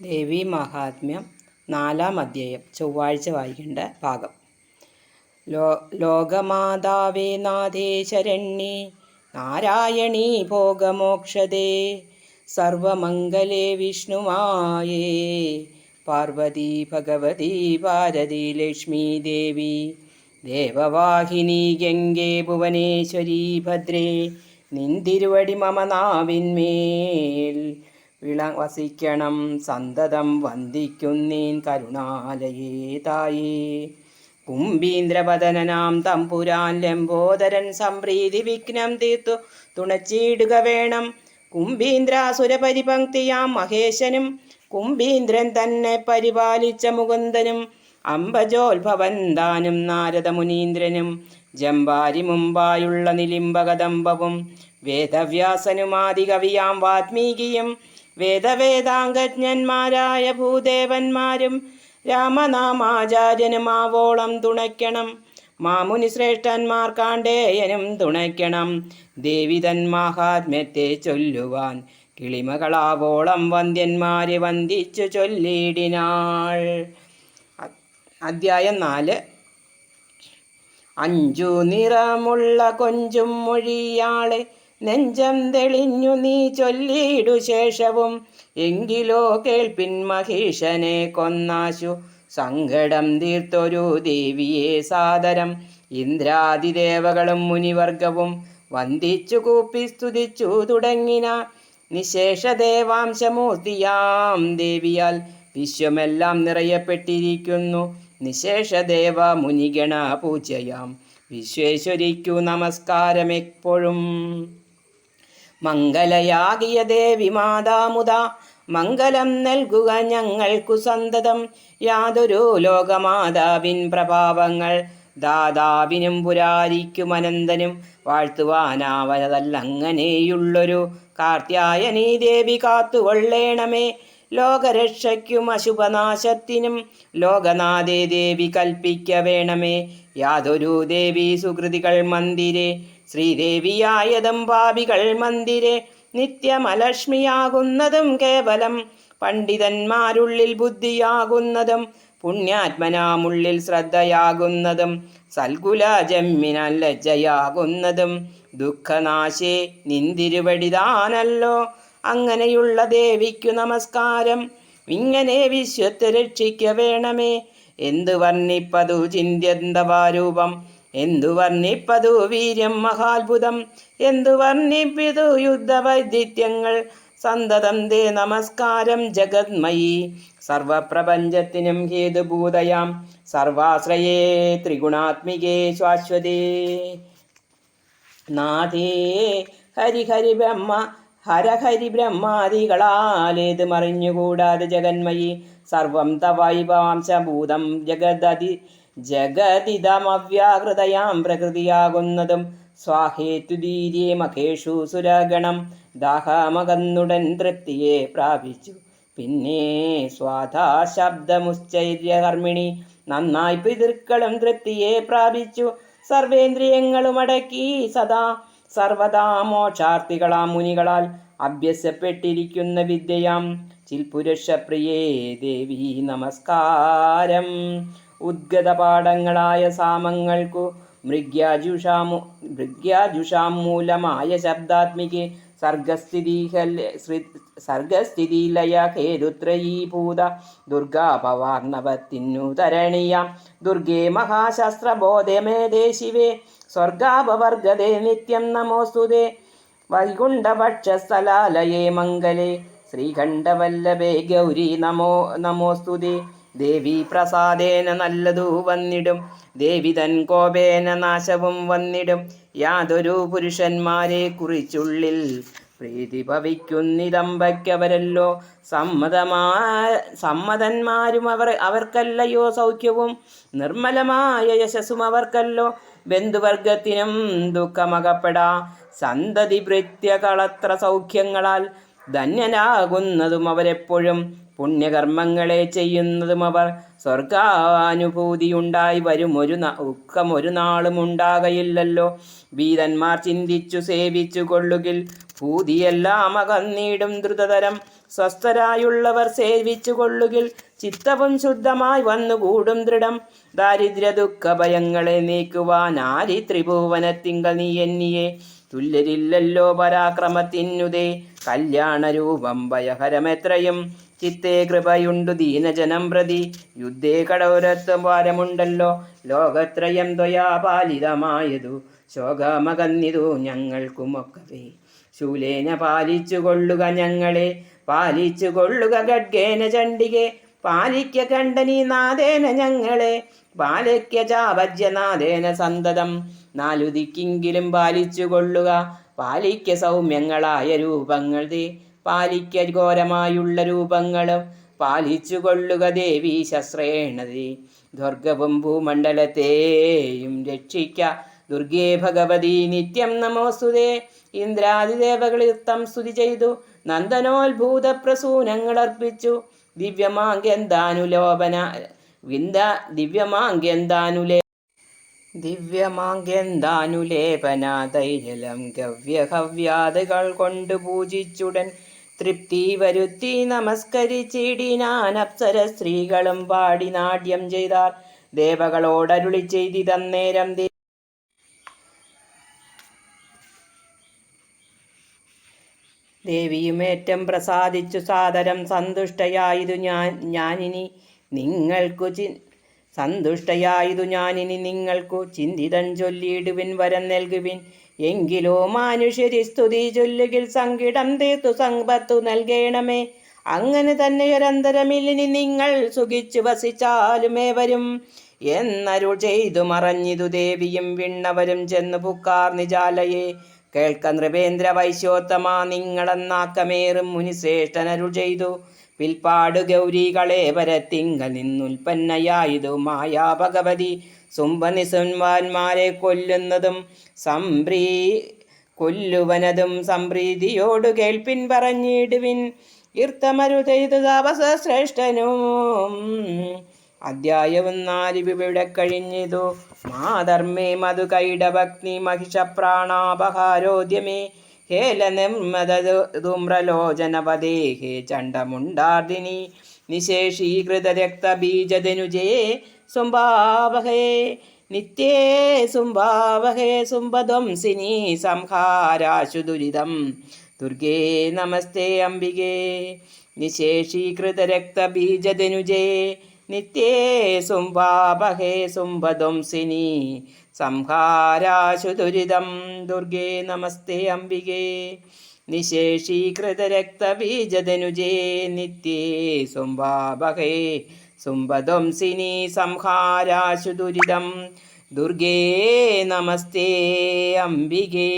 ദേവി മഹാത്മ്യം നാലാം അധ്യായം ചൊവ്വാഴ്ച വായിക്കേണ്ട ഭാഗം. ലോ ലോകമാതാവേ നാഥേ ശരണ്യേ നാരായണീ ഭോഗമോക്ഷതേ സർവമംഗലേ വിഷ്ണുമായേ പാർവതി ഭഗവതി ഭാരതി ലക്ഷ്മി ദേവി ദേവവാഹിനി ഗംഗേ ഭുവനേശ്വരി ഭദ്രേ നിന്തിരുവടി മമ നാവിന്മേൽ വിള വസിക്കണം സന്തതം വന്ദിക്കുന്നീൻ കരുണാലയേ തായേ കുംഭീന്ദ്രപതനാം തമ്പുരാൻ ലംബോദരൻ സംപ്രീതി വിഘ്നം തീർത്തു തുണച്ചിടുക വേണം. കുംഭീന്ദ്രാസുരപരിപങ്ക്തിയാം മഹേശനും കുംഭീന്ദ്രൻ തന്നെ പരിപാലിച്ച മുകുന്ദനും അംബജോത്ഭവൻ താനും നാരദ മുനീന്ദ്രനും ജമ്പാരി മുമ്പായുള്ള നിലിംബകദമ്പവും വേദവ്യാസനുമാദികവിയാം വാത്മീകിയും വേദവേദാംഗജ്ഞന്മാരായ ഭൂദേവന്മാരും രാമനാമാചാര്യനും ആവോളം തുണയ്ക്കണം. മാമുനി ശ്രേഷ്ഠന്മാർ കാണ്ടേയനും തുണയ്ക്കണം. ദേവിതൻ മഹാത്മ്യത്തെ ചൊല്ലുവാൻ കിളിമകളാവോളം വന്ദ്യന്മാരെ വന്ദിച്ചു ചൊല്ലിടിനാൾ. അധ്യായം നാല്. അഞ്ചു നിറമുള്ള കൊഞ്ചും മൊഴിയാളെ നെഞ്ചം തെളിഞ്ഞു നീ ചൊല്ലിയിടു ശേഷവും എങ്കിലോ കേൾപ്പിൻ മഹീഷനെ കൊന്നാശു. സങ്കടം തീർത്തൊരു ദേവിയെ സാദരം. ഇന്ദ്രാദിദേവകളും മുനിവർഗവും വന്ദിച്ചു കൂപ്പി സ്തുതിച്ചു തുടങ്ങിന. നിശേഷദേവാംശമൂർത്തിയാം ദേവിയാൽ വിശ്വമെല്ലാം നിറയപ്പെട്ടിരിക്കുന്നു. നിശേഷദേവ മുനിഗണ പൂജയാം വിശ്വേശ്വരിക്കു നമസ്കാരമെപ്പോഴും. മംഗലയാകിയ ദേവി മാതാമുത മംഗലം നൽകുക ഞങ്ങൾക്കു സന്തതം. യാതൊരു ലോകമാതാവിൻ പ്രഭാവങ്ങൾ ദാതാവിനും പുരാരിക്കും അനന്തനും വാഴ്ത്തുവാനാവതല്ലങ്ങനെയുള്ളൊരു കാർത്യായനി ദേവി കാത്തുകൊള്ളേണമേ. ലോകരക്ഷയ്ക്കും അശുഭനാശത്തിനും ലോകനാഥേ ദേവി കൽപ്പിക്ക വേണമേ യാതൊരു ദേവി സുകൃതികൾ മന്ദിരെ ശ്രീദേവിയായതും പാപികൾ മന്ദിരെ നിത്യമലക്ഷ്മിയാകുന്നതും കേവലം പണ്ഡിതന്മാരുള്ളിൽ ബുദ്ധിയാകുന്നതും പുണ്യാത്മനാമുള്ളിൽ ശ്രദ്ധയാകുന്നതും സൽഗുലാജമ്മിനാൽ ലജ്ജയാകുന്നതും ദുഃഖനാശേ നിന്തിരുവടിതാനല്ലോ. അങ്ങനെയുള്ള ദേവിക്കു നമസ്കാരം. ഇങ്ങനെ വിശ്വത്തെ രക്ഷിക്ക വേണമേ എന്തു വർണിപ്പതു ചിന്യന്തവാരൂപം എന്തു വർണിപ്പതു വീര്യം മഹാത്ഭുതം? എന്തു വർണിപ്പിതു യുദ്ധവൈദിത്യങ്ങൾ സന്തതം ദേ നമസ്കാരം ജഗത്മയി സർവപ്രപഞ്ചത്തിനും ഹേതുഭൂതയാം. സർവാശ്രയേ ത്രിഗുണാത്മികേ ശാശ്വതേ. നാഥേ ഹരിഹരി ബ്രഹ്മ ഹരഹരി ബ്രഹ്മാദികളാലേത് മറിഞ്ഞുകൂടാതെ ജഗന്മയി? സർവം തവൈവാംശഭൂതം ജഗദതി ജഗതിതമവ്യാകൃതയാം പ്രകൃതിയാകുന്നതും. സ്വാഹേതുദീര്യെ മഖേഷു സുരഗണം. ദാഹമകന്നുടൻ തൃപ്തിയെ പ്രാപിച്ചു. പിന്നെ സ്വാധാ ശബ്ദമുശ്ചൈര്യകർമ്മിണി നന്നായി പിതൃക്കളും തൃപ്തിയെ പ്രാപിച്ചു. സർവേന്ദ്രിയങ്ങളും അടക്കി സദാ സർവദാ മോക്ഷാർത്ഥികളാം മുനികളാൽ അഭ്യസപ്പെട്ടിരിക്കുന്ന വിദ്യയാം. ചിൽപുരുഷപ്രിയേ ദേവി നമസ്കാരം. ഉദ്ഗതപാഠങ്ങളായ സാമങ്ങൾക്കു മൃഗ്യാജുഷാമു മൃഗ്യാജുഷാം മൂലമായ ശബ്ദാത്മികെ സർഗസ്ഥിതിലയ ഹേരുത്രയീഭൂത ദുർഗാപവാർണവത്തിനു ദുർഗേ ദുർഗേ മഹാശാസ്ത്രബോധമേതേ ശിവേ. സ്വർഗാപവർഗതേ നിത്യം നമോസ്തുതേ. വൈകുണ്ഠഭക്ഷസ്ഥലാലയേ മംഗലേ. ശ്രീകണ്ഠവല്ലഭേ ഗൗരി നമോ നമോസ്തുതേ. ദേവി പ്രസാദേന നല്ലതു വന്നിടും. ദേവി തൻ കോപേന നാശവും വന്നിടും. യാതൊരു പുരുഷന്മാരെ കുറിച്ചുള്ളിൽ പ്രീതി ഭവിക്കുന്നിതമ്പയ്ക്കവരല്ലോ. സമ്മതമാ സമ്മതന്മാരും അവർ അവർക്കല്ലയോ സൗഖ്യവും. നിർമ്മലമായ യശസ്സും അവർക്കല്ലോ. ബന്ധുവർഗത്തിനും ദുഃഖമകപ്പെടാ. സന്തതി ഭൃത്യകളത്ര സൗഖ്യങ്ങളാൽ ധന്യനാകുന്നതും അവരെപ്പോഴും പുണ്യകർമ്മങ്ങളെ ചെയ്യുന്നതും അവർ. സ്വർഗാനുഭൂതിയുണ്ടായി വരും ഒരു ദുഃഖം ഒരു നാളും ഉണ്ടാകയില്ലല്ലോ. വീരന്മാർ ചിന്തിച്ചു സേവിച്ചു കൊള്ളുകിൽ ഭൂതിയെല്ലാം അകന്നീടും ദ്രുതതരം. സ്വസ്ഥരായുള്ളവർ സേവിച്ചു കൊള്ളുകിൽ ചിത്തവും ശുദ്ധമായി വന്നുകൂടും ദൃഢം. ദാരിദ്ര്യ ദുഃഖ ഭയങ്ങളെ നീക്കുവാൻ ആരി ത്രിഭുവനത്തിങ്കൽ നീ എന്നിയെ. തുല്യരില്ലല്ലോ പരാക്രമത്തിനുതേ. കല്യാണരൂപം ഭയഹരമെത്രയും ചിത്തേ കൃപയുണ്ടു ദീനജനം പ്രതി. യുദ്ധേ കടോരത്വം ഭാരമുണ്ടല്ലോ. ലോകത്രയം ത്വയാ പാലിതമായതു ശോകമകന്നിതു ഞങ്ങൾക്കുമൊക്കവേ. ശൂലേന പാലിച്ചു കൊള്ളുക ഞങ്ങളെ. പാലിച്ചു കൊള്ളുക ഗഡ്ഗേന ചണ്ഡികെ. പാലിക്ക കണ്ടനി നാദേന ഞങ്ങളെ. പാലിക്ക ചാവജ്യനാദേന സന്തതം. നാലുദിക്കിങ്കിലും പാലിച്ചു കൊള്ളുക. പാലിക്ക സൗമ്യങ്ങളായ രൂപങ്ങൾ ദേ. പാലിക്ക ഘോരമായുള്ള രൂപങ്ങളും പാലിച്ചു കൊള്ളുക ദേവി ശസ്ത്രേണതേ ദുർഗവും ഭൂമണ്ഡലത്തെയും രക്ഷിക്ക ദുർഗേ ഭഗവതി നിത്യം നമോസ്തുതേ ഇന്ദ്രാദിദേവകളിത്തം സ്തുതി ചെയ്തു. നന്ദനോത്ഭൂത പ്രസൂനങ്ങൾ അർപ്പിച്ചു. ദിവ്യമാങ്കെന്താനുലോപന വിന്ദ ദിവ്യമാങ്കെന്താനുലേ ദിവ്യമാങ്കെന്താനുലേപന ഗവ്യഹവ്യാദുകൾ കൊണ്ട് പൂജിച്ചുടൻ തൃപ്തി വരുത്തി നമസ്കരിച്ചിടിനാൻ അപ്സര സ്ത്രീകളും പാടി നാട്യം ചെയ്താർ ദേവകളോടരുളി ചെയ്തി തന്നേരം ദേവിയുമേറ്റം പ്രസാദിച്ചു സാദരം സന്തുഷ്ടയായതു ഞാൻ ഞാനിനി നിങ്ങൾക്കു ചി സന്തുഷ്ടയായതു ഞാനിനി നിങ്ങൾക്കു ചിന്തിതൻ ചൊല്ലിയിടുവിൻ വരം നൽകുവിൻ. എങ്കിലോ മാനുഷ്യരി സ്തുതി ചൊല്ലുകിൽ സങ്കിടം തീർത്തു സമ്പത്തു നൽകണമേ. അങ്ങനെ തന്നെ ഒരന്തരമില്ലിനി നിങ്ങൾ സുഖിച്ചു വസിച്ചാലുമേ വരും എന്നരുൾ ചെയ്തു മറഞ്ഞിതു ദേവിയും വിണ്ണവരും ചെന്നു പുക്കാർ നിജാലയെ. കേൾക്ക നൃപേന്ദ്ര വൈശ്യോത്തമാ നിങ്ങളെന്നാക്കമേറും മുനിശ്രേഷ്ഠനരുൾ ചെയ്തു. പിൽപ്പാട് ഗൗരികളെ വരത്തിങ്ക നിന്നുൽപ്പന്നയായതു മായാ ഭഗവതി. സുംബനിസുന്മാന്മാരെ കൊല്ലുന്നതും സംപ്രീ കൊല്ലുവനതും സംപ്രീതിയോടു കേൾപ്പിൻ പറഞ്ഞിടുവിൻ. ഇർത്തമരു ചെയ്തു താപസശ്രേഷ്ഠനും അധ്യായവും നാലിവിടെ കഴിഞ്ഞിതു. മാധർമ്മേ മധു കൈടഭക്തി മഹിഷപ്രാണാപഹാരോദ്യമേ. ഹേല നിർമ്മദുമ്രലോചനപദേ ഹേ ചണ്ഡമുണ്ടാർദിനി. നിശേഷീകൃത രക്തബീജധനുജേ സുംഭാവഹേ. നിത്യേ സുംഭാവഹേ സുംഭധ്വംസിനി സംഹാരാശു ദുരിതം. ദുർഗേ നമസ്തേ അംബികേ. നിശേഷീകൃത രക്തബീജധനുജേ പാപഹേസും വധംസിനി. സംഹാരാശു ദുരിതം ദുർഗേ നമസ്തേ അംബികേ. നിശേഷീകൃതരക്തബീജതനുജേ നിത്യേ സുംബാബഹേ സുംഭധ്വംസിനി സംഹാരാശു ദുരിതം ദുർഗേ നമസ്തേ അംബികേ.